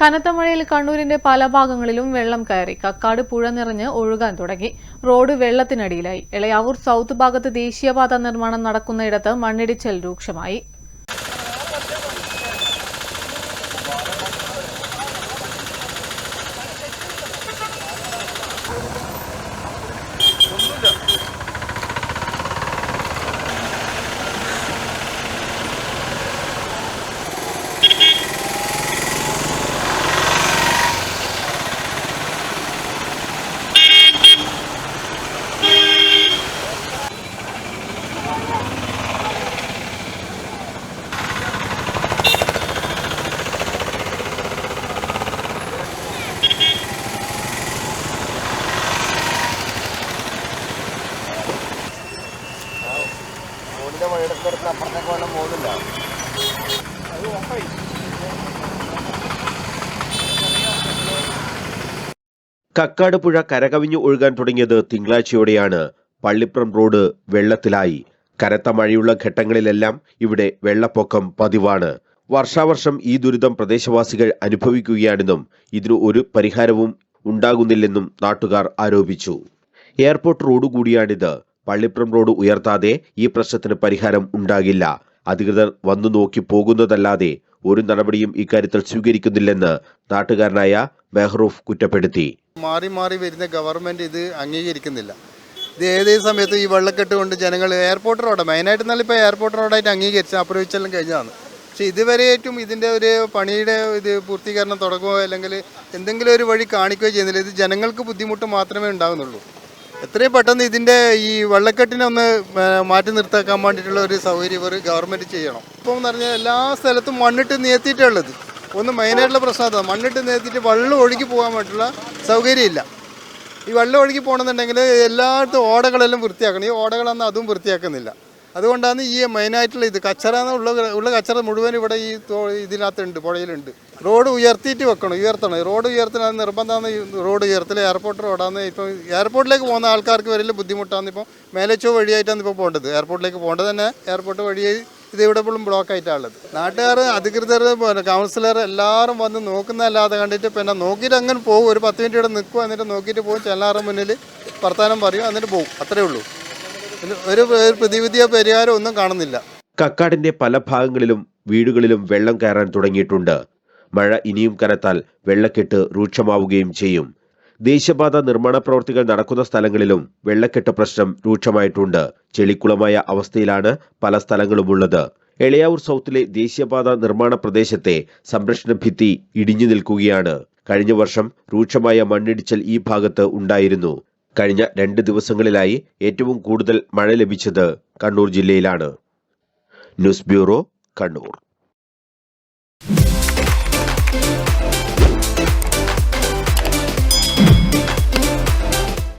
കനത്ത മഴയിൽ കണ്ണൂരിന്റെ പല ഭാഗങ്ങളിലും വെള്ളം കയറി. കക്കാട് പുഴ നിറഞ്ഞ് ഒഴുകാൻ തുടങ്ങി. റോഡ് വെള്ളത്തിനടിയിലായി. ഇളയാവൂർ സൗത്ത് ഭാഗത്ത് ദേശീയപാത നിർമ്മാണം നടക്കുന്നയിടത്ത് മണ്ണിടിച്ചൽ രൂക്ഷമായി. വഴിയെടുത്ത് അപ്പുറത്തേക്ക് പോകുന്നില്ല കക്കാട് പുഴ കരകവിഞ്ഞു ഒഴുകാൻ തുടങ്ങിയത് തിങ്കളാഴ്ചയോടെയാണ്. പള്ളിപ്പുറം റോഡ് വെള്ളത്തിലായി. കനത്ത മഴയുള്ള ഘട്ടങ്ങളിലെല്ലാം ഇവിടെ വെള്ളപ്പൊക്കം പതിവാണ്. വർഷാവർഷം ഈ ദുരിതം പ്രദേശവാസികൾ അനുഭവിക്കുകയാണെന്നും ഇതിനു ഒരു പരിഹാരവും ഉണ്ടാകുന്നില്ലെന്നും നാട്ടുകാർ ആരോപിച്ചു. എയർപോർട്ട് റോഡ് കൂടിയാണിത്. പള്ളിപ്പുറം റോഡ് ഉയർത്താതെ ഈ പ്രശ്നത്തിന് പരിഹാരം ഉണ്ടാകില്ല. അധികൃതർ വന്നു നോക്കി പോകുന്നതല്ലാതെ ഒരു നടപടിയും ഇക്കാര്യത്തിൽ സ്വീകരിക്കുന്നില്ലെന്ന് നാട്ടുകാരനായ മെഹ്റൂഫ് കുറ്റപ്പെടുത്തി. മാറി മാറി വരുന്ന ഗവൺമെന്റ് ഇത് അംഗീകരിക്കുന്നില്ല. ഇത് ഏതേ സമയത്ത് ഈ വെള്ളക്കെട്ട് കൊണ്ട് ജനങ്ങൾ എയർപോർട്ട് റോഡ് മെയിനായിട്ട് എന്നാൽ ഇപ്പോൾ എയർപോർട്ട് റോഡായിട്ട് അംഗീകരിച്ച് അപ്രവിച്ചെല്ലാം കഴിഞ്ഞതാണ്. പക്ഷേ ഇതുവരെയായിട്ടും ഇതിന്റെ ഒരു പണിയുടെ ഇത് പൂർത്തീകരണം തുടങ്ങുകയോ അല്ലെങ്കിൽ എന്തെങ്കിലും ഒരു വഴി കാണിക്കുകയോ ചെയ്യുന്നില്ല. ഇത് ജനങ്ങൾക്ക് ബുദ്ധിമുട്ട് മാത്രമേ ഉണ്ടാകുന്നുള്ളൂ എത്രയും പെട്ടെന്ന് ഇതിന്റെ ഈ വെള്ളക്കെട്ടിനെ ഒന്ന് മാറ്റി നിർത്താക്കാൻ വേണ്ടിയിട്ടുള്ള ഒരു സൗകര്യം ഒരു ഗവൺമെന്റ് ചെയ്യണം. ഇപ്പം എന്ന് പറഞ്ഞാൽ എല്ലാ സ്ഥലത്തും മണ്ണിട്ട് നിയത്തിയിട്ടുള്ളത് ഒന്ന് മെയിനായിട്ടുള്ള പ്രശ്നം അതാണ് മണ്ണിട്ട് നിയത്തിയിട്ട് വെള്ളം ഒഴുകി പോകാൻ വേണ്ടിയിട്ടുള്ള സൗകര്യമില്ല ഈ വെള്ളം ഒഴുകി പോകണമെന്നുണ്ടെങ്കിൽ എല്ലായിടത്തും ഓടകളെല്ലാം വൃത്തിയാക്കണം. ഈ ഓടകളൊന്നും അതും വൃത്തിയാക്കുന്നില്ല. അതുകൊണ്ടാണ് ഈ മെയിനായിട്ടുള്ള ഇത് കച്ചറ ഉള്ള ഉള്ള കച്ചറ മുഴുവൻ ഇവിടെ ഈ ഇതിനകത്തുണ്ട് പുഴയിലുണ്ട്. റോഡ് ഉയർത്തിയിട്ട് വെക്കണം ഉയർത്തണം. റോഡ് ഉയർത്തണം നിർബന്ധമാണ് റോഡ് ഉയർത്തൽ എയർപോർട്ട് റോഡാണ്. ഇപ്പോൾ എയർപോർട്ടിലേക്ക് പോകുന്ന ആൾക്കാർക്ക് വലിയ ബുദ്ധിമുട്ടാണ്. ഇപ്പോൾ മേലച്ചോ വഴിയായിട്ടാണ് ഇപ്പോൾ പോകേണ്ടത്. എയർപോർട്ടിലേക്ക് പോകേണ്ടത് തന്നെ എയർപോർട്ട് വഴി ഇത് ഇവിടെ ഇപ്പോഴും ബ്ലോക്ക് ആയിട്ടാണുള്ളത് നാട്ടുകാർ അധികൃതർ കൗൺസിലർ എല്ലാവരും വന്ന് നോക്കുന്നതല്ലാതെ കണ്ടിട്ട് പിന്നെ നോക്കിയിട്ട് അങ്ങനെ പോകും. ഒരു പത്ത് മിനിറ്റ് ഇവിടെ നിൽക്കും എന്നിട്ട് നോക്കിയിട്ട് പോകും. ചെല്ലാറും മുന്നിൽ വർത്താനം പറയും എന്നിട്ട് പോകും. അത്രേ ഉള്ളൂ. ഒരു പ്രതിവിധിയ പരിഹാരമോ ഒന്നും കാണുന്നില്ല. കക്കാടിന്റെ പല ഭാഗങ്ങളിലും വീടുകളിലും വെള്ളം കയറാൻ തുടങ്ങിയിട്ടുണ്ട്. മഴ ഇനിയും കനത്താൽ വെള്ളക്കെട്ട് രൂക്ഷമാവുകയും ചെയ്യും. ദേശീയപാത നിർമ്മാണ പ്രവൃത്തികൾ നടക്കുന്ന സ്ഥലങ്ങളിലും വെള്ളക്കെട്ട് പ്രശ്നം രൂക്ഷമായിട്ടുണ്ട്. ചെളിക്കുളമായ അവസ്ഥയിലാണ് പല സ്ഥലങ്ങളുമുള്ളത്. എളയാവൂർ സൗത്തിലെ ദേശീയപാത നിർമ്മാണ പ്രദേശത്തെ സംരക്ഷണ ഭിത്തി ഇടിഞ്ഞു നിൽക്കുകയാണ്. കഴിഞ്ഞ വർഷം രൂക്ഷമായ മണ്ണിടിച്ചൽ ഈ ഭാഗത്ത് ഉണ്ടായിരുന്നു. കഴിഞ്ഞ രണ്ട് ദിവസങ്ങളിലായി ഏറ്റവും കൂടുതൽ മഴ ലഭിച്ചത് കണ്ണൂർ ജില്ലയിലാണ്. News bureau Kannur.